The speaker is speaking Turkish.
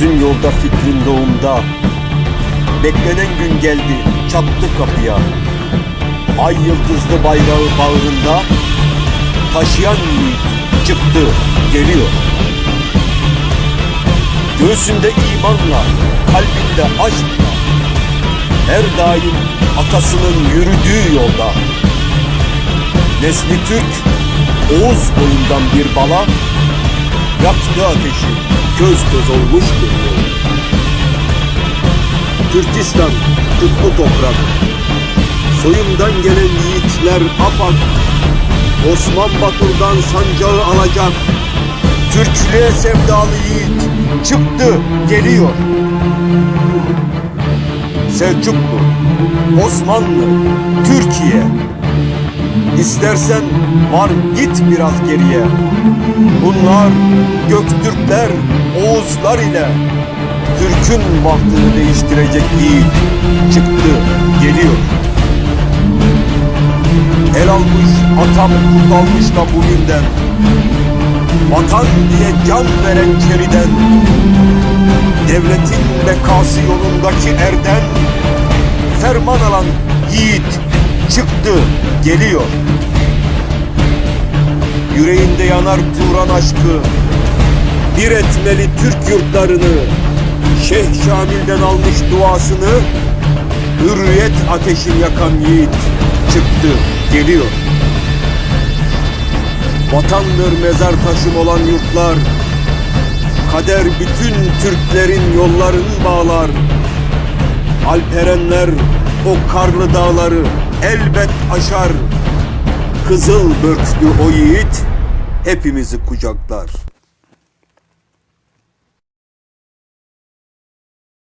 Gözün yolda fikrin doğumda. Beklenen gün geldi çattı kapıya. Ay yıldızlı bayrağı bağrında. Taşıyan yiğit çıktı geliyor. Göğsünde imanla kalbinde aşkla. Her daim atasının yürüdüğü yolda. Nesli Türk Oğuz boyundan bir bala. Yaktı ateşi göz göz olmuş geliyor Türkistan kutlu toprak. Soyumdan gelen yiğitler apak. Osman Batur'dan sancağı alacak. Türklüğe sevdalı yiğit çıktı geliyor. Selçuklu, Osmanlı, Türkiye. İstersen var git biraz geriye. Bunlar Göktürkler, Oğuzlar ile Türk'ün bahtını değiştirecek yiğit çıktı, geliyor. El almış, atam kurt almış da bugünden. Vatan diye can veren keriden. Devletin bekası yolundaki erden. Ferman alan yiğit çıktı, geliyor. Yüreğinde yanar Turan aşkı Bir etmeli Türk yurtlarını. Şeyh Şamil'den almış duasını Hürriyet ateşin yakan yiğit Çıktı geliyor. Vatandır mezar taşım olan yurtlar Kader bütün Türklerin yollarını bağlar. Alperenler o karlı dağları elbet aşar. Kızıl börklü o yiğit hepimizi kucaklar.